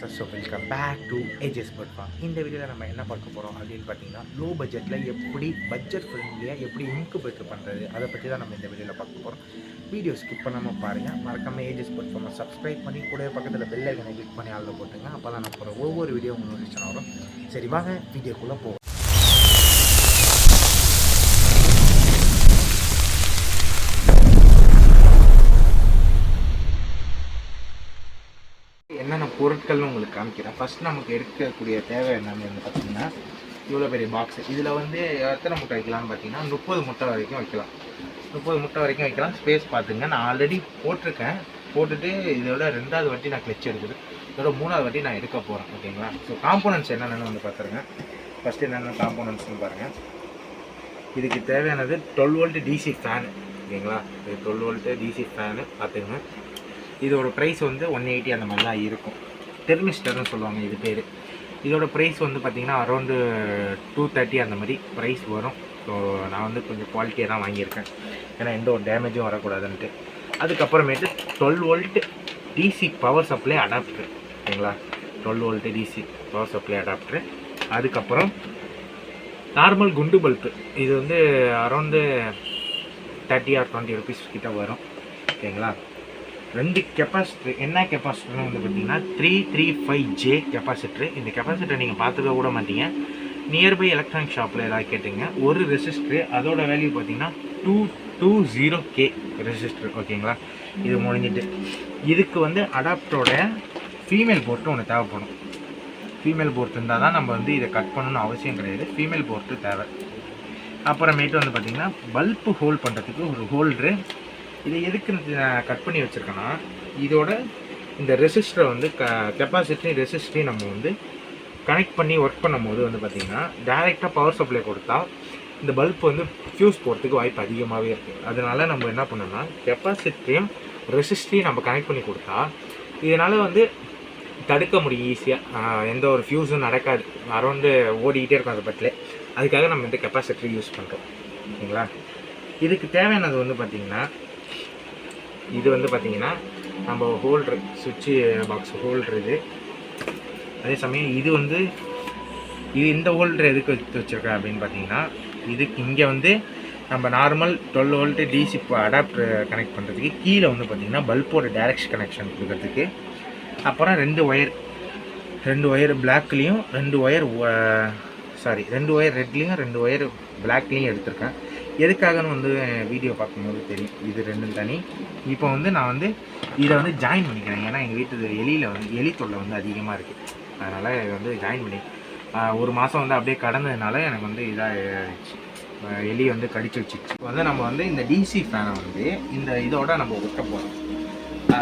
So welcome back to Ages but form இந்த வீடியோவில் நம்ம என்ன பார்க்க போகிறோம் அப்படின்னு பார்த்தீங்கன்னா லோ பட்ஜெட்டில் எப்படி பட்ஜெட் ஃப்ரெண்ட்லியாக எப்படி இன்குபேட்டர் பண்ணுறது அதை பற்றி தான் நம்ம இந்த வீடியோவில் பார்க்க போகிறோம் வீடியோ ஸ்கிப் பண்ணாமல் பாருங்கள் மறக்காமல் ஏஜஸ் பட் ஃபார்மை சப்ஸ்கிரைப் பண்ணி கூட பக்கத்தில் பெல் ஐக்கனை கிளிக் பண்ணி ஆளில் போட்டுங்க. அப்போ தான் நான் போகிற ஒவ்வொரு வீடியோ உங்களுக்கு வரும். சரி வாங்க வீடியோக்குள்ளே போவோம். என்னென்ன பொருட்கள்னு உங்களுக்கு காமிக்கிறேன். ஃபர்ஸ்ட் நமக்கு எடுக்கக்கூடிய தேவை என்னன்னு வந்து பார்த்தீங்கன்னா இவ்வளோ பெரிய பாக்ஸு இதில் வந்து எத்தனை முட்டை வைக்கலாம்னு பார்த்தீங்கன்னா முப்பது முட்டை வரைக்கும் வைக்கலாம். முப்பது முட்டை வரைக்கும் வைக்கலாம். ஸ்பேஸ் பார்த்துங்க நான் ஆல்ரெடி போட்டிருக்கேன். போட்டுட்டு இதோட ரெண்டாவது வாட்டி நான் கிளச் எடுக்குது. இதோட மூணாவது வாட்டி நான் எடுக்க போகிறேன் ஓகேங்களா ஸோ காம்போனன்ட்ஸ் என்னென்னு வந்து பார்த்துருங்க ஃபஸ்ட்டு என்னென்ன காம்போனன்ட்ஸ்னு பாருங்கள் இதுக்கு தேவையானது டுவெல் வோல்ட்டு டிசி ஃபேனு ஓகேங்களா இது டுவெல் வோல்ட்டு டிசி ஃபேனு பார்த்துக்கங்க இதோட ப்ரைஸ் வந்து ஒன் எயிட்டி அந்த மாதிரி தான் இருக்கும். தெர்மிஸ்டர்னு சொல்லுவாங்க இது பேர். இதோட ப்ரைஸ் வந்து பார்த்திங்கன்னா அரௌண்டு டூ தேர்ட்டி அந்த மாதிரி ப்ரைஸ் வரும். ஸோ நான் வந்து கொஞ்சம் குவாலிட்டியாக தான் வாங்கியிருக்கேன். ஏன்னா எந்த ஒரு டேமேஜும் வரக்கூடாதுன்ட்டு. அதுக்கப்புறமேட்டு twelve volt DC power supply adapter ஓகேங்களா twelve volt DC power supply adapter அதுக்கப்புறம் நார்மல் குண்டு பல்ப்பு இது வந்து around thirty or twenty rupees கிட்ட வரும். ஓகேங்களா ரெண்டு கெப்பாசிட்டர் என்ன கெப்பாசிட்டர்னு வந்து பார்த்தீங்கன்னா three three five J capacitor இந்த கெப்பாசிட்டர் நீங்கள் பார்த்துக்க கூட மாட்டீங்க. நியர்பை எலக்ட்ரானிக் ஷாப்பில் ஏதாவது கேட்டுங்க. ஒரு ரெசிஸ்டரு அதோட வேல்யூ பார்த்தீங்கன்னா two two zero K resistor ஓகேங்களா? இது முடிஞ்சிட்டு. இதுக்கு வந்து அடாப்டரோட ஃபீமேல் போர்ட்டு ஒன்று தேவைப்படும். ஃபீமேல் போர்ட் இருந்தால் தான் நம்ம வந்து இதை கட் பண்ணணும்னு அவசியம் கிடையாது. ஃபீமேல் போர்ட்டு தேவை. அப்புறமேட்டு வந்து பார்த்திங்கன்னா பல்ப்பு ஹோல்ட் பண்ணுறதுக்கு ஒரு ஹோல்டரு இதை எதுக்கு நான் கட் பண்ணி வச்சுருக்கேன்னா இதோட இந்த ரெசிஸ்டரை வந்து க கெப்பாசிட்டியும் ரெசிஸ்டரையும் நம்ம வந்து கனெக்ட் பண்ணி ஒர்க் பண்ணும்போது வந்து பார்த்திங்கன்னா டைரெக்டாக பவர் சப்ளை கொடுத்தா இந்த பல்ப் வந்து ஃபியூஸ் போகிறதுக்கு வாய்ப்பு அதிகமாகவே இருக்குது அதனால் நம்ம என்ன பண்ணோம்னா கெப்பாசிட்டியும் ரெசிஸ்டரையும் நம்ம கனெக்ட் பண்ணி கொடுத்தா இதனால் வந்து தடுக்க முடியும் ஈஸியாக எந்த ஒரு ஃபியூஸும் நடக்காது. அரௌண்டு ஓடிக்கிட்டே இருக்கும் அந்த பட்டில் அதுக்காக நம்ம இந்த கெப்பாசிட்டி யூஸ் பண்ணுறோம் ஓகேங்களா இதுக்கு தேவையானது வந்து பார்த்திங்கன்னா இது வந்து பார்த்திங்கன்னா நம்ம ஹோல்ட்ரு சுவிட்சு பாக்ஸ் ஹோல்ட்ரு இது. அதே சமயம் இது வந்து இது இந்த ஹோல்டர் எதுக்கு எடுத்து வச்சுருக்கேன் அப்படின்னு பார்த்தீங்கன்னா இதுக்கு இங்கே வந்து நம்ம normal twelve volt DC adapter connect பண்ணுறதுக்கு கீழே வந்து பார்த்திங்கன்னா பல்போட டேரக்ஷன் கனெக்ஷன் கொடுக்கறதுக்கு. அப்புறம் ரெண்டு ஒயர் ரெண்டு ஒயர் பிளாக்லேயும் ரெண்டு ஒயர் சாரி ரெண்டு ஒயர் ரெட்லேயும் ரெண்டு ஒயர் பிளாக்லேயும் எடுத்திருக்கேன். எதுக்காகன்னு வந்து வீடியோ பார்க்கும்போது தெரியும். இது ரெண்டும் தனி. இப்போ வந்து நான் வந்து இதை வந்து ஜாயின் பண்ணிக்கிறேன். ஏன்னா எங்கள் வீட்டு எலியில் வந்து எலி தொல்லை வந்து அதிகமாக இருக்குது அதனால் இதை வந்து ஜாயின் பண்ணி ஒரு மாதம் வந்து அப்படியே கடந்ததுனால எனக்கு வந்து இதாகிடுச்சு எலி வந்து கடிச்சு வச்சிச்சு இப்போ வந்து நம்ம வந்து இந்த டிசி ஃபேனை வந்து இந்த இதோட நம்ம ஒட்ட போகிறோம்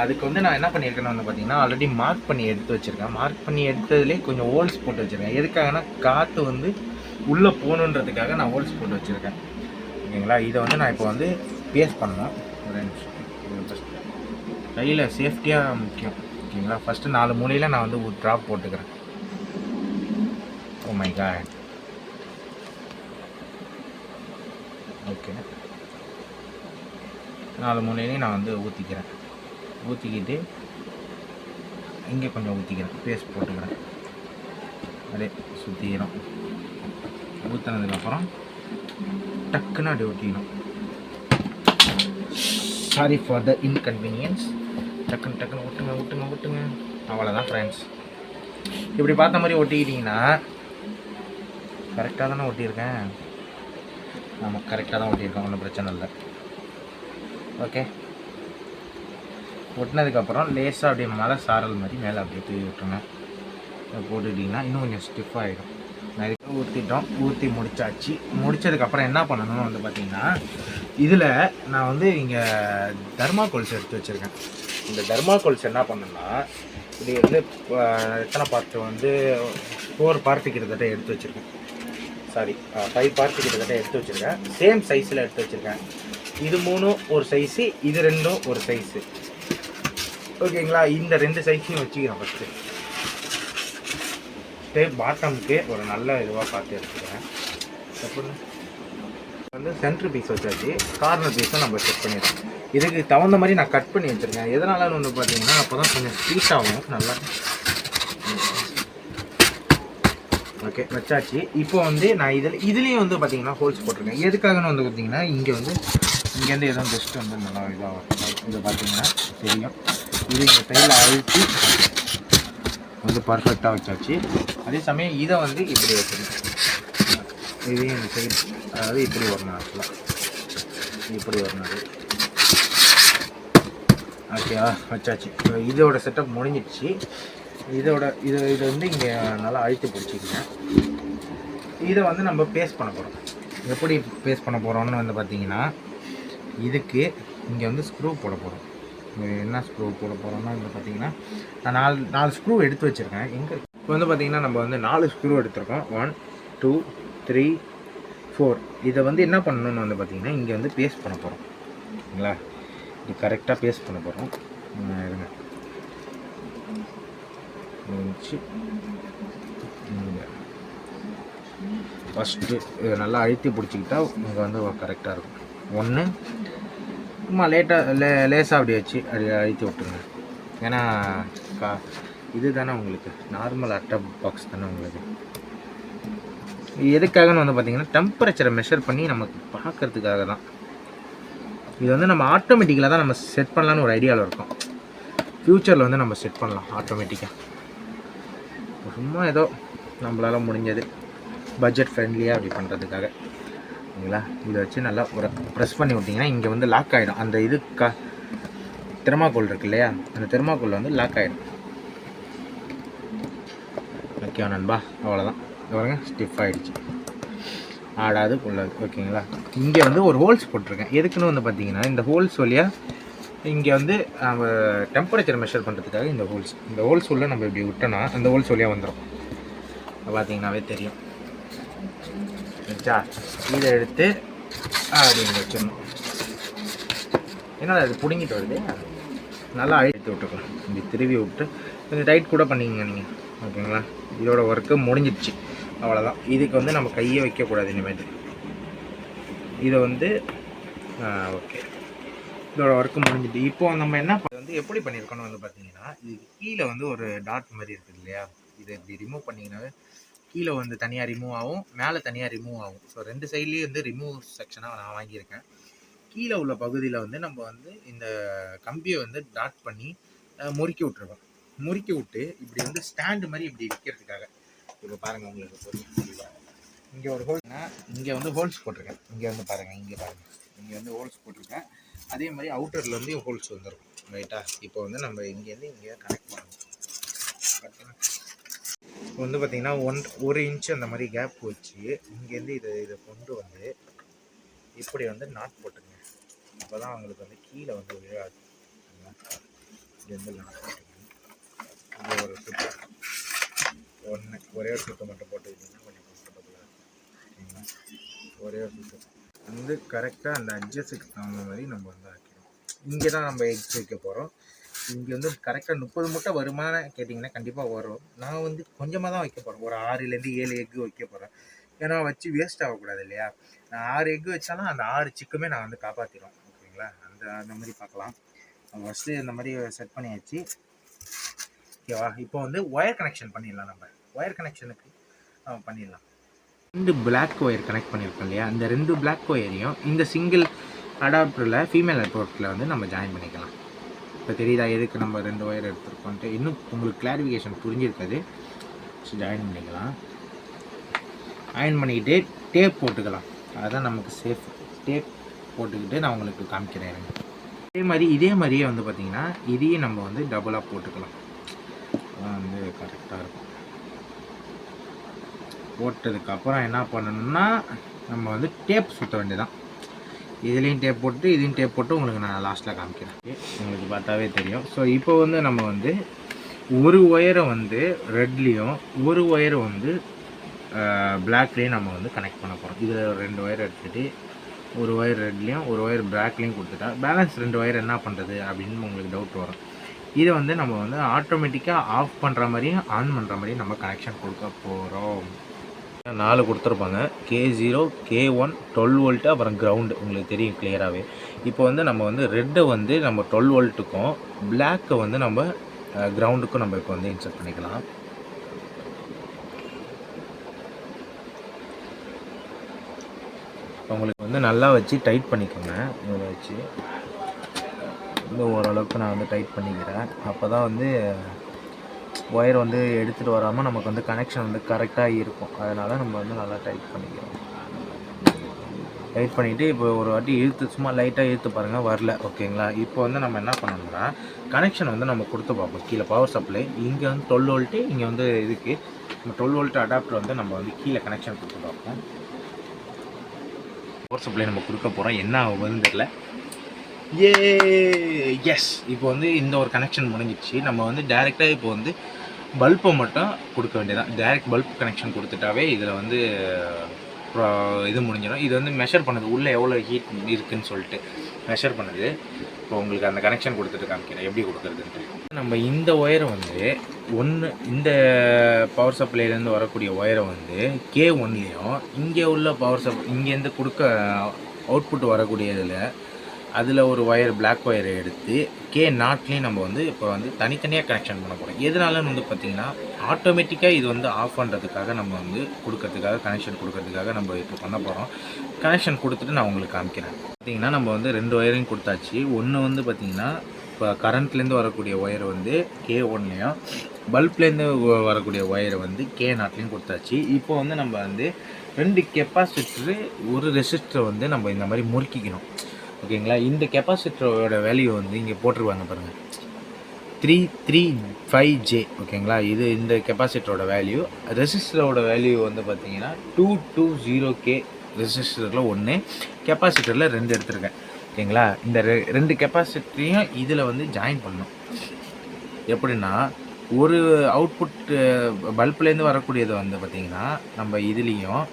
அதுக்கு வந்து நான் என்ன பண்ணியிருக்கேன்னு வந்து பார்த்தீங்கன்னா ஆல்ரெடி மார்க் பண்ணி எடுத்து வச்சுருக்கேன். மார்க் பண்ணி எடுத்ததுலேயே கொஞ்சம் ஹோல்ஸ் போட்டு வச்சுருக்கேன். எதுக்காகனா காற்று வந்து உள்ளே போகணுன்றதுக்காக நான் ஹோல்ஸ் போட்டு வச்சுருக்கேன். ஓகேங்களா? இதை வந்து நான் இப்போ வந்து பேஸ் பண்ணணும். ஒரு நிமிஷம். கையில் சேஃப்டியாக முக்கியம். ஓகேங்களா? ஃபஸ்ட்டு நாலு மூலையில் நான் வந்து ஒரு ட்ராப் போட்டுக்கிறேன். ஓ மை காட் ஓகே நாலு மூலையிலையும் நான் வந்து ஊற்றிக்கிறேன் ஊற்றிக்கிட்டு இங்கே கொஞ்சம் ஊற்றிக்கிறேன் பேஸ்ட் போட்டுக்கிறேன். அப்படியே சுற்றிக்கிறோம் ஊற்றினதுக்கப்புறம் டக்குன்னு அப்படி ஒட்டிக்கணும். சாரி ஃபார் த இன்கன்வீனியன்ஸ் டக்குன்னு டக்குன்னு விட்டுங்க ஒட்டுங்க ஒட்டுங்க. அவ்வளோதான் ஃப்ரெண்ட்ஸ் இப்படி பார்த்த மாதிரி ஒட்டிக்கிட்டிங்கன்னா கரெக்டாக தானே ஒட்டியிருக்கேன். ஆமாம் கரெக்டாக தான் ஒட்டியிருக்கேன் ஒன்றும் பிரச்சனை இல்லை. ஓகே ஒட்டினதுக்கப்புறம் லேசாக அப்படியே மேலே சாரல் மாதிரி மேலே அப்படியே தூவி விட்டுருங்க. போட்டுக்கிட்டிங்கன்னா இன்னும் கொஞ்சம் ஸ்டிஃப் ஆகிடும் நிறைய ஊற்றிட்டோம் ஊற்றி முடிச்சாச்சு. முடித்ததுக்கப்புறம் என்ன பண்ணணும்னு வந்து பார்த்தீங்கன்னா இதில் நான் வந்து இங்கே தர்மாகோல்ஸ் எடுத்து வச்சுருக்கேன். இந்த தர்மாகோல்ஸ் என்ன பண்ணணும்னா இது வந்து எத்தனை பார்ட்டு வந்து ஃபோர் பார்ட்டு கிட்டத்தட்ட எடுத்து வச்சுருக்கேன். சாரி ஃபைவ் பார்ட்டு கிட்டத்தட்ட எடுத்து வச்சுருக்கேன். சேம் சைஸில் எடுத்து வச்சுருக்கேன். இது மூணும் ஒரு சைஸு இது ரெண்டும் ஒரு சைஸு ஓகேங்களா இந்த ரெண்டு சைஸையும் வச்சுக்கிறேன் ஃபஸ்ட்டு ஃபஸ்ட்டு பாட்டமுக்கு ஒரு நல்ல இதுவாக பார்த்து எடுத்துக்கிறேன். எப்படி வந்து சென்ட்ரு பீஸ் வச்சாச்சு. கார்னர் பீஸும் நம்ம செட் பண்ணிடுறோம் இதுக்கு தகுந்த மாதிரி நான் கட் பண்ணி வச்சுருக்கேன். எதனாலன்னு வந்து பார்த்தீங்கன்னா அப்போ தான் கொஞ்சம் ஸ்வீட் ஆகும். நல்லா ஓகே வச்சாச்சு. இப்போ வந்து நான் இதில் இதுலேயும் வந்து பார்த்தீங்கன்னா ஹோல்ஸ் போட்டிருக்கேன். எதுக்காகன்னு வந்து பார்த்தீங்கன்னா இங்கே வந்து இங்கேருந்து எதுவும் பெஸ்ட்டு வந்து நல்லா இதாக இது பார்த்தீங்கன்னா தெரியும். இது இந்த சைடில் அழுத்தி வந்து பர்ஃபெக்டாக வச்சாச்சு. அதே சமயம் இதை வந்து இப்படி வச்சிருக்கேன் இதையும் இந்த சைடு அதாவது இப்படி வரணும் ஆக்சுவலாக இப்படி வரணும் அது ஓகேவா வச்சாச்சு. இப்போ இதோட செட்டப் முடிஞ்சிடுச்சு. இதோட இது இது வந்து இங்கே நல்லா அழுத்தி பிடிச்சிக்கங்க. இதை வந்து நம்ம பேஸ்ட் பண்ண போகிறோம் எப்படி பேஸ்ட் பண்ண போகிறோம்னு வந்து பார்த்தீங்கன்னா இதுக்கு இங்கே வந்து ஸ்க்ரூ போட போகிறோம் என்ன ஸ்க்ரூ போட போகிறோம்னா வந்து பார்த்தீங்கன்னா நான் நாலு நாலு ஸ்க்ரூ எடுத்து வச்சுருக்கேன். எங்கே இப்போ வந்து பார்த்தீங்கன்னா நம்ம வந்து நாலு ஸ்க்ரூ எடுத்திருக்கோம். ஒன் டூ த்ரீ ஃபோர் இதை வந்து என்ன பண்ணணும்னு வந்து பார்த்தீங்கன்னா இங்கே வந்து பேஸ்ட் பண்ண போகிறோம் சரிங்களா? இது கரெக்டாக பேஸ்ட் பண்ண போகிறோம் இருங்க. ஃபஸ்ட்டு இதை நல்லா அழுத்தி பிடிச்சிக்கிட்டா இங்கே வந்து கரெக்டாக இருக்கும். ஒன்று சும்மா லேட்டாக லே லேசாக அப்படி வச்சு அப்படி அழுத்தி விட்டுருங்க. ஏன்னா கா இது தானே உங்களுக்கு? நார்மல் அட்டை பாக்ஸ் தானே உங்களுக்கு? எதுக்காகன்னு வந்து பார்த்தீங்கன்னா டெம்பரேச்சரை மெஷர் பண்ணி நமக்கு பார்க்கறதுக்காக தான் இது வந்து நம்ம ஆட்டோமேட்டிக்கலாக தான் நம்ம செட் பண்ணலான்னு ஒரு ஐடியாவில் இருக்கும். ஃப்யூச்சரில் வந்து நம்ம செட் பண்ணலாம் ஆட்டோமேட்டிக்காக சும்மா ஏதோ நம்மளால் முடிஞ்சது. பட்ஜெட் ஃப்ரெண்ட்லியாக அப்படி பண்ணுறதுக்காக சரிங்களா? இதை வச்சு நல்லா ஒரு ப்ரெஸ் பண்ணி விட்டிங்கன்னா இங்கே வந்து லாக் ஆகிடும் அந்த இது க தெர்மாக்கோல் இருக்கு இல்லையா? அந்த தெர்மாக்கோல் வந்து லாக் ஆகிடும் ஓகே நண்பா? அவ்வளோதான் பாருங்கள் ஸ்டிஃப் ஆகிடுச்சு ஆடாது உள்ளது. ஓகேங்களா? இங்கே வந்து ஒரு ஹோல்ஸ் போட்டிருக்கேன். எதுக்குன்னு வந்து பார்த்தீங்கன்னா இந்த ஹோல்ஸ் வழியாக இங்கே வந்து நம்ம டெம்பரேச்சர் மெஷர் பண்ணுறதுக்காக இந்த ஹோல்ஸ் இந்த ஹோல்ஸ் உள்ள நம்ம இப்படி விட்டோன்னா அந்த ஹோல்ஸ் வழியாக வந்துடும் பார்த்தீங்கன்னாவே தெரியும். வச்சா இதை எடுத்து அப்படின்னு வச்சிடணும். ஏன்னா அது பிடுங்கிட்டு வருது. நல்லா அழுத்தி விட்டுக்கலாம் இப்படி திருவி விட்டு கொஞ்சம் டைட் கூட பண்ணிக்கங்க நீங்கள் ஓகேங்களா? இதோட ஒர்க்கு முடிஞ்சிடுச்சு. அவ்வளோதான் இதுக்கு வந்து நம்ம கையை வைக்கக்கூடாது இனிமேட்டு இதை வந்து ஓகே இதோட ஒர்க்கு முடிஞ்சிட்டு இப்போ நம்ம என்ன வந்து எப்படி பண்ணியிருக்கோம்னு வந்து பார்த்தீங்கன்னா இதுக்கு கீழே வந்து ஒரு டாட் மாதிரி இருக்குது இல்லையா? இதை இப்படி ரிமூவ் பண்ணிங்கனாவே கீழே வந்து தனியாக ரிமூவ் ஆகும் மேலே தனியாக ரிமூவ் ஆகும். ஸோ ரெண்டு சைட்லேயும் வந்து ரிமூவ் செக்ஷனாக நான் வாங்கியிருக்கேன். கீழே உள்ள பகுதியில் வந்து நம்ம வந்து இந்த கம்பியை வந்து டாட் பண்ணி முறுக்கி விட்ருக்கோம் முறுக்கி விட்டு இப்படி வந்து ஸ்டாண்டு மாதிரி இப்படி விற்கிறதுக்காக இப்போ பாருங்கள் உங்களுக்கு புரியும் இங்கே ஒரு ஹோல்னா இங்கே வந்து ஹோல்ஸ் போட்டிருக்கேன். இங்கே வந்து பாருங்கள் இங்கே பாருங்கள் இங்கே வந்து ஹோல்ஸ் போட்டிருக்கேன். அதே மாதிரி அவுட்டரில் வந்து ஹோல்ஸ் வந்துருக்கும் ரைட்டா இப்போ வந்து நம்ம இங்கேருந்து இங்கே கனெக்ட் பண்ணணும். இப்போ வந்து பார்த்தீங்கன்னா ஒன் ஒரு இன்ச் அந்த மாதிரி கேப் வச்சு இங்கேருந்து இதை இதை கொண்டு வந்து இப்படி வந்து நாட் போட்டுங்க அப்போ தான் அவங்களுக்கு வந்து கீழே வந்து விழாது. இங்கேருந்து நாட் போட்டுங்க ஒரு சுற்று ஒன்று ஒரே ஒரு சுற்று மட்டும் போட்டுக்கிட்டிங்கன்னா கொஞ்சம் கம்ஃபர்டபுளாக இருக்கும். சரிங்களா ஒரே ஒரு சுற்று வந்து கரெக்டாக அந்த அட்ஜஸ்ட்டுக்கு தகுந்த மாதிரி நம்ம வந்து ஆக்கிடும் இங்கே தான் நம்ம எக்ஸ் வைக்க போகிறோம் இங்கே வந்து கரெக்டாக முப்பது முட்டை வருமானு கேட்டிங்கன்னா கண்டிப்பாக வரும். நான் வந்து கொஞ்சமாக தான் வைக்க போகிறேன் ஒரு ஆறுலேருந்து ஏழு எக்கு வைக்க போகிறேன் ஏன்னா வச்சு வேஸ்ட் ஆகக்கூடாது இல்லையா? நான் ஆறு எக்கு வச்சாலும் அந்த ஆறு சிக்குமே நான் வந்து காப்பாற்றிடும் ஓகேங்களா? அந்த அந்த மாதிரி பார்க்கலாம். ஃபஸ்ட்டு இந்த மாதிரி செட் பண்ணியாச்சு. ஓகேவா? இப்போ வந்து ஒயர் கனெக்ஷன் பண்ணிடலாம் நம்ம. ஒயர் கனெக்ஷனுக்கு நம்ம பண்ணிடலாம். ரெண்டு பிளாக் ஒயர் கனெக்ட் பண்ணியிருக்கோம் இல்லையா? அந்த ரெண்டு பிளாக் ஒயரையும் இந்த சிங்கிள் அடாப்டரில் ஃபீமேல் அடாப்டரில் வந்து நம்ம ஜாயின் பண்ணிக்கலாம். இப்போ தெரியுதா எதுக்கு நம்ம ரெண்டு ஒயர் எடுத்துருக்கோன்ட்டு இன்னும் உங்களுக்கு கிளாரிஃபிகேஷன் புரிஞ்சிருக்காது. ஜாயின் பண்ணிக்கலாம். அயன் பண்ணிக்கிட்டு டேப் போட்டுக்கலாம். அதுதான் நமக்கு சேஃப் டேப் போட்டுக்கிட்டு நான் உங்களுக்கு காமிக்கிறேன். அதே இதே மாதிரி இதே மாதிரியே வந்து பார்த்திங்கன்னா இதையும் நம்ம வந்து டபுளாக போட்டுக்கலாம். தான் வந்து கரெக்டாக இருக்கும். போட்டதுக்கப்புறம் என்ன பண்ணணும்னா நம்ம வந்து டேப் சுற்ற வேண்டியதான் இதுலேயும் டேப் போட்டு இதையும் டேப் போட்டு உங்களுக்கு நான் லாஸ்ட்டில் காமிக்கிறேன். உங்களுக்கு பார்த்தாவே தெரியும். ஸோ இப்போ வந்து நம்ம வந்து ஒரு ஒயரை வந்து ரெட்லேயும் ஒரு ஒயரை வந்து பிளாக்லேயும் நம்ம வந்து கனெக்ட் பண்ண போகிறோம் இதில் ரெண்டு ஒயர் எடுத்துகிட்டு ஒரு ஒயர் ரெட்லேயும் ஒரு ஒயர் பிளாக்லேயும் கொடுத்துட்டா பேலன்ஸ் ரெண்டு ஒயர் என்ன பண்ணுறது அப்படின்னு உங்களுக்கு டவுட் வரும். இதை வந்து நம்ம வந்து ஆட்டோமேட்டிக்காக ஆஃப் பண்ணுற மாதிரியும் ஆன் பண்ணுற மாதிரியும் நம்ம கனெக்ஷன் கொடுக்க போகிறோம் நாலு கொடுத்துருப்பாங்க. K zero K one twelve volt அப்புறம் கிரவுண்டு உங்களுக்கு தெரியும் கிளியராகவே இப்போ வந்து நம்ம வந்து ரெட்டை வந்து நம்ம டுவெல் வோல்ட்டுக்கும் பிளாக்கை வந்து நம்ம கிரவுண்டுக்கும் நம்ம இப்போ வந்து இன்சர்ட் பண்ணிக்கலாம். உங்களுக்கு வந்து நல்லா வச்சு டைட் பண்ணிக்கோங்க. இதில் வச்சு. வந்து ஓரளவுக்கு நான் வந்து டைட் பண்ணிக்கிறேன். அப்போ தான் வந்து ஒயர் வந்து எடுத்துகிட்டு வராமல் நமக்கு வந்து கனெக்ஷன் வந்து கரெக்டாக இருக்கும். அதனால் நம்ம வந்து நல்லா டைட் பண்ணிக்கிறோம். டைட் பண்ணிவிட்டு இப்போ ஒரு வாட்டி இழுத்து சும்மா லைட்டாக இழுத்து பாருங்கள் வரல. ஓகேங்களா இப்போ வந்து நம்ம என்ன பண்ணணும்னா கனெக்ஷன் வந்து நம்ம கொடுத்து பார்ப்போம். கீழே பவர் சப்ளை இங்கே வந்து டுவெல் வோல்ட்டு இங்கே வந்து இதுக்கு. நம்ம டுவெல் வோல்ட் அடாப்டர் வந்து நம்ம வந்து கீழே கனெக்ஷன் கொடுத்து பார்ப்போம். பவர் சப்ளை நம்ம கொடுக்க போகிறோம் என்ன ஆகுதுன்னு தெரியல. ஏ எஸ் இப்போ வந்து இந்த ஒரு கனெக்ஷன் முடிஞ்சிடுச்சு. நம்ம வந்து டேரெக்டாக இப்போ வந்து பல்பை மட்டும் கொடுக்க வேண்டியதான் டேரெக்ட் பல்ப் கனெக்ஷன் கொடுத்துட்டாவே இதில் வந்து இது முடிஞ்சிடும். இது வந்து மெஷர் பண்ணுது உள்ளே எவ்வளோ ஹீட் இருக்குன்னு சொல்லிட்டு மெஷர் பண்ணுது. இப்போ உங்களுக்கு அந்த கனெக்ஷன் கொடுத்துட்டு காமிக்கிறேன். எப்படி கொடுக்குறதுன்ட்டு. நம்ம இந்த ஒயரை வந்து ஒன்று இந்த பவர் சப்ளைலேருந்து வரக்கூடிய ஒயரை வந்து கே ஒன்லேயும் இங்கே உள்ள பவர் சப் இங்கேருந்து கொடுக்க அவுட்புட் வரக்கூடிய இதில் அதில் ஒரு ஒயர் பிளாக் ஒயரை எடுத்து கே நாட்லேயும் நம்ம வந்து இப்போ வந்து தனித்தனியாக கனெக்ஷன் பண்ண போகிறோம் எதனாலன்னு வந்து பார்த்திங்கன்னா ஆட்டோமேட்டிக்காக இது வந்து ஆஃப் பண்ணுறதுக்காக நம்ம வந்து கொடுக்கறதுக்காக கனெக்ஷன் கொடுக்கறதுக்காக நம்ம இப்போ பண்ண போகிறோம் கனெக்ஷன் கொடுத்துட்டு நான் உங்களுக்கு காமிக்கிறேன். பார்த்திங்கன்னா நம்ம வந்து ரெண்டு ஒயரையும் கொடுத்தாச்சு. ஒன்று வந்து பார்த்திங்கன்னா இப்போ கரண்ட்லேருந்து வரக்கூடிய ஒயர் வந்து கே ஒன்லேயும் பல்ப்லேருந்து வரக்கூடிய ஒயரை வந்து கே நாட்லேயும் கொடுத்தாச்சு. இப்போ வந்து நம்ம வந்து ரெண்டு கெப்பாசிட்டரு ஒரு ரெசிஸ்டரை வந்து நம்ம இந்த மாதிரி முறுக்கிக்கணும். ஓகேங்களா? இந்த கெப்பாசிட்டரோட வேல்யூ வந்து இங்கே போட்டிருவாங்க பாருங்கள் த்ரீ த்ரீ ஃபைவ் ஜே ஓகேங்களா? இது இந்த கெப்பாசிட்டரோட வேல்யூ. ரெசிஸ்டரோட வேல்யூ வந்து பார்த்தீங்கன்னா டூ டூ ஜீரோ கே ரெசிஸ்டரில் ஒன்று கெப்பாசிட்டரில் ரெண்டு எடுத்திருக்கேன். ஓகேங்களா? இந்த ரெ- ரெண்டு கெப்பாசிட்டரையும் இதில் வந்து ஜாயின் பண்ணணும். எப்படின்னா ஒரு அவுட்புட் பல்ப்லேருந்து வரக்கூடியது வந்து பார்த்திங்கன்னா நம்ம இதுலேயும்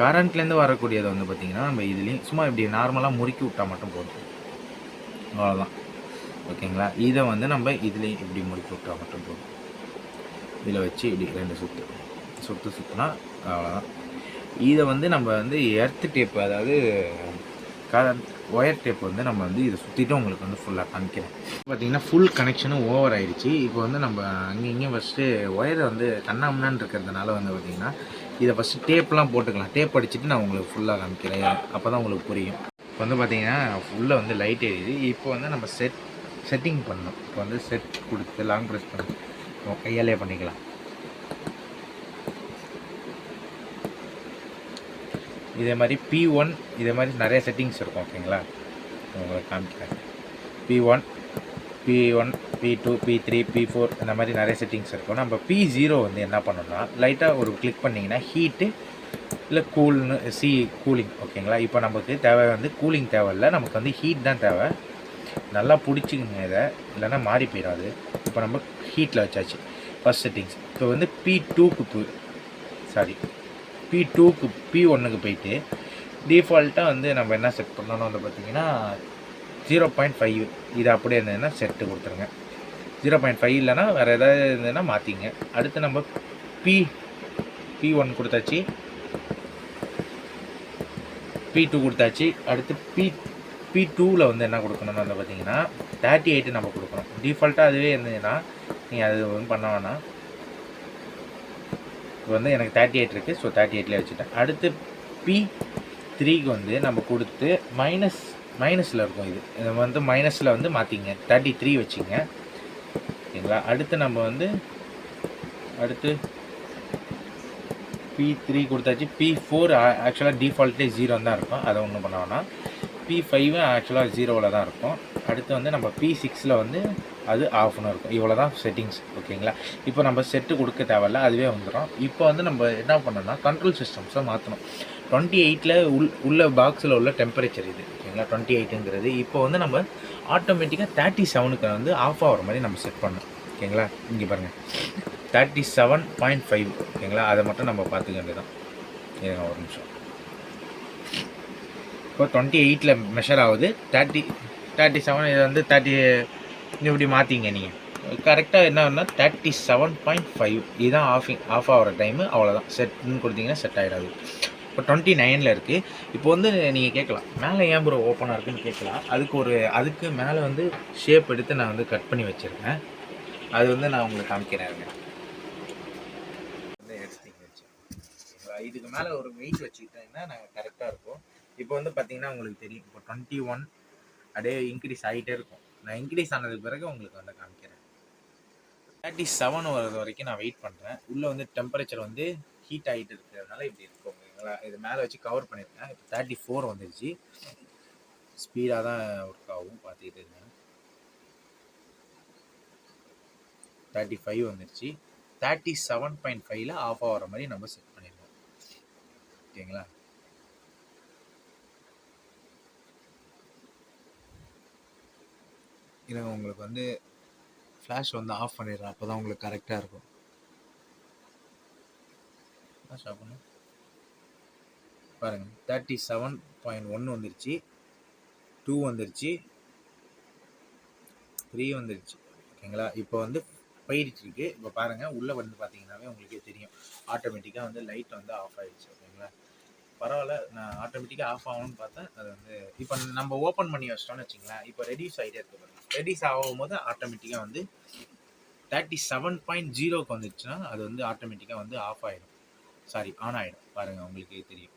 கரண்ட்லேருந்து வரக்கூடியதை வந்து பார்த்திங்கன்னா நம்ம இதுலேயும் சும்மா இப்படி நார்மலாக முறுக்கி விட்டால் மட்டும் போதும். அவ்வளோதான் ஓகேங்களா? இதை வந்து நம்ம இதுலேயும் இப்படி முறுக்கி விட்டால் மட்டும் போதும். இதில் வச்சு இப்படி ரெண்டு சுற்று சுற்று சுற்றினா அவ்வளோதான் இதை வந்து நம்ம வந்து எர்த்து டேப் அதாவது கரண்ட் ஒயர் டேப் வந்து நம்ம வந்து இதை சுற்றிட்டு உங்களுக்கு வந்து ஃபுல்லாக காமிக்கிறேன். பார்த்தீங்கன்னா ஃபுல் கனெக்ஷனும் ஓவர் ஆயிடுச்சு. இப்போ வந்து நம்ம அங்கே இங்கே ஃபஸ்ட்டு ஒயரை வந்து கண்ணாமண்ணான் இருக்கிறதுனால வந்து பார்த்திங்கன்னா இதை ஃபஸ்ட்டு டேப்லாம் போட்டுக்கலாம். டேப் அடிச்சுட்டு நான் உங்களுக்கு ஃபுல்லாக காமிக்கிறேன். அப்போ தான் உங்களுக்கு புரியும். இப்போ வந்து பார்த்தீங்கன்னா ஃபுல்லாக வந்து லைட் எரியுது இப்போ வந்து நம்ம செட் செட்டிங் பண்ணணும். இப்போ வந்து செட் கொடுத்து லாங் ப்ரெஸ் பண்ணி நம்ம கையாலே பண்ணிக்கலாம். இதே மாதிரி பி ஒன் இதே மாதிரி நிறைய செட்டிங்ஸ் இருக்கும் ஓகேங்களா உங்களுக்கு காமிக்கிறேன். P one P one P two P three P four இந்த மாதிரி நிறைய செட்டிங்ஸ் இருக்கும். நம்ம பி ஜீரோ வந்து என்ன பண்ணணும்னா லைட்டாக ஒரு கிளிக் பண்ணிங்கன்னா ஹீட்டு இல்லை கூல்னு சி கூலிங் ஓகேங்களா இப்போ நமக்கு தேவை வந்து கூலிங் தேவையில்ல நமக்கு வந்து ஹீட் தான் தேவை. நல்லா பிடிச்சிக்கங்க இதை இல்லைன்னா மாறி போயிடாது. இப்போ நம்ம ஹீட்டில் வச்சாச்சு. ஃபஸ்ட் செட்டிங்ஸ் இப்போ வந்து பி டூக்கு சாரி பி டூக்கு பி ஒன்றுக்கு போயிட்டு டிஃபால்ட்டாக வந்து நம்ம என்ன செட் பண்ணணும் வந்து பார்த்தீங்கன்னா ஜீரோ பாயிண்ட் ஃபைவ் இது அப்படியே இருந்ததுன்னா செட்டு கொடுத்துருங்க. ஜீரோ பாயிண்ட் ஃபைவ் இல்லைனா வேறு ஏதாவது இருந்ததுன்னா மாற்றிங்க அடுத்து நம்ம பி பி ஒன் கொடுத்தாச்சு. பி டூ கொடுத்தாச்சு. அடுத்து பி பி டூவில் வந்து என்ன கொடுக்கணும்னு வந்து பார்த்தீங்கன்னா தேர்ட்டி எயிட்டு நம்ம கொடுக்கணும். டிஃபால்ட்டாக அதுவே இருந்ததுன்னா நீங்கள் அது ஒன்றும் பண்ண வேணாம். இப்போ வந்து எனக்கு தேர்ட்டி எயிட் இருக்குது ஸோ தேர்ட்டி எயிட்லேயே வச்சுட்டேன். அடுத்து பி த்ரீக்கு வந்து நம்ம கொடுத்து மைனஸ் மைனஸில் இருக்கும் இது. இதை வந்து மைனஸில் வந்து மாற்றிங்க தேர்ட்டி த்ரீ வச்சுங்க. ஓகேங்களா? அடுத்து நம்ம வந்து அடுத்து பி த்ரீ கொடுத்தாச்சு. பி ஃபோர் ஆக்சுவலாக டிஃபால்ட்டே ஜீரோ தான் இருக்கும். அதை ஒன்றும் பண்ண வேணாம். பி ஃபைவும் ஆக்சுவலாக ஜீரோவில் தான் இருக்கும். அடுத்து வந்து நம்ம பி சிக்ஸில் வந்து அது ஆஃப்னு இருக்கும். இவ்வளோ தான் செட்டிங்ஸ் ஓகேங்களா? இப்போ நம்ம செட்டு கொடுக்க தேவையில்ல. அதுவே வந்துடும் இப்போ வந்து நம்ம என்ன பண்ணோம்னா கண்ட்ரோல் சிஸ்டம்ஸை மாற்றணும் டுவெண்ட்டி எயிட்டில் உள் உள்ள பாக்ஸில் உள்ள டெம்பரேச்சர் இது ஓகேங்களா? டுவெண்ட்டி எயிட்டுங்கிறது இப்போ வந்து நம்ம ஆட்டோமேட்டிக்காக தேர்ட்டி செவனுக்கு வந்து ஆஃப் ஆகிற மாதிரி நம்ம செட் பண்ணணும். ஓகேங்களா? இங்கே பாருங்கள் தேர்ட்டி செவன் பாயிண்ட் ஃபைவ் ஓகேங்களா? அதை மட்டும் நம்ம பார்த்துக்க வேண்டியதான் ஏங்க ஒரு நிமிஷம். இப்போ டுவெண்ட்டி எயிட்டில் மெஷர் ஆகுது. தேர்ட்டி தேர்ட்டி செவன் இது வந்து தேர்ட்டி இப்படி மாற்றிங்க நீங்கள் கரெக்டாக என்ன தேர்ட்டி செவன் பாயிண்ட் ஃபைவ் இதுதான் ஆஃபிங் ஆஃப் ஆகிற டைமு அவ்வளோதான் செட்னு கொடுத்தீங்கன்னா செட் ஆகிடாது இப்போ டுவெண்ட்டி நைனில் இருக்குது இப்போ வந்து நீங்கள் கேட்கலாம். மேலே ஏன் ப்ரோ ஓப்பனாக இருக்குன்னு கேட்கலாம். அதுக்கு ஒரு அதுக்கு மேலே வந்து ஷேப் எடுத்து நான் வந்து கட் பண்ணி வச்சுருக்கேன். அது வந்து நான் உங்களுக்கு காமிக்கிறேன். இதுக்கு மேலே ஒரு வெயிட் வச்சுக்கிட்டேன்னா நாங்கள் கரெக்டாக இருக்கும். இப்போ வந்து பார்த்தீங்கன்னா உங்களுக்கு தெரியும். இப்போ டுவெண்ட்டி ஒன் அப்படியே இன்க்ரீஸ் ஆகிட்டே இருக்கும். நான் இன்க்ரீஸ் ஆனதுக்கு பிறகு உங்களுக்கு வந்து காமிக்கிறேன். தேர்ட்டி செவன் வர்றது வரைக்கும் நான் வெயிட் பண்ணுறேன் உள்ளே வந்து டெம்பரேச்சர் வந்து ஹீட் ஆகிட்டு இருக்கிறதுனால இப்படி இருக்கும். இது மேலே வச்சு கவர் பண்ணியிருக்கேன் இப்போ தேர்ட்டி ஃபோர் வந்துருச்சு ஸ்பீடாக தான் ஒர்க் ஆகும் பார்த்துக்கிட்டு இருந்தேன் தேர்ட்டி ஃபைவ் வந்துருச்சு. தேர்ட்டி செவன் பாயிண்ட் ஃபைவ்ல ஆஃப் ஆகிற மாதிரி நம்ம செட் பண்ணிடுவோம் ஓகேங்களா? இதை உங்களுக்கு வந்து ஃப்ளாஷ் வந்து ஆஃப் பண்ணிடுறேன் அப்போ தான் உங்களுக்கு கரெக்டாக இருக்கும். ஃப்ளாஷ் ஆஃப் பண்ணு. பாருங்கள் தேர்ட்டி செவன் பாயிண்ட் ஒன்று வந்துருச்சு. டூ வந்துருச்சு. த்ரீ வந்துருச்சு. ஓகேங்களா இப்போ வந்து போயிடுச்சு இருக்கு இப்போ பாருங்கள் உள்ளே வந்து பார்த்தீங்கன்னாவே உங்களுக்கே தெரியும். ஆட்டோமேட்டிக்காக வந்து லைட் வந்து ஆஃப் ஆயிடுச்சு. ஓகேங்களா பரவாயில்ல. நான் ஆட்டோமேட்டிக்காக ஆஃப் ஆகணும்னு பார்த்தேன் அது வந்து இப்போ நம்ம ஓப்பன் பண்ணி வச்சிட்டோம்னு வச்சுங்களேன். இப்போ ரெடியூஸ் ஆகிட்டே இருக்கு பாருங்க. ரெடியூஸ் ஆகும் போது ஆட்டோமேட்டிக்காக வந்து தேர்ட்டி செவன் பாயிண்ட் ஜீரோக்கு வந்துருச்சுன்னா அது வந்து ஆட்டோமேட்டிக்காக வந்து ஆஃப் ஆகிடும் சாரி ஆன் ஆகிடும் பாருங்கள் உங்களுக்கே தெரியும்.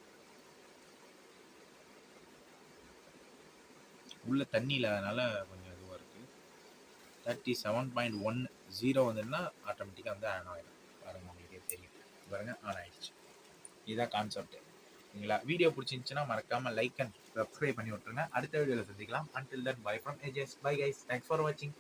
உள்ளே தண்ணி இல்லாதனால கொஞ்சம் இதுவாக இருக்குது thirty seven point one zero வந்துன்னா ஆட்டோமேட்டிக்காக வந்து ஆன் ஆகிடும் பாருங்கள் உங்களுக்கே தெரியும் பாருங்கள் ஆன் ஆகிடுச்சு இதுதான் கான்செப்ட் சரிங்களா வீடியோ பிடிச்சிருந்துச்சுன்னா மறக்காமல் லைக் அண்ட் சப்ஸ்கிரைப் பண்ணி விட்ருங்க அடுத்த வீடியோவில் சந்திக்கலாம். Until then bye from Ages bye guys thanks for வாட்சிங்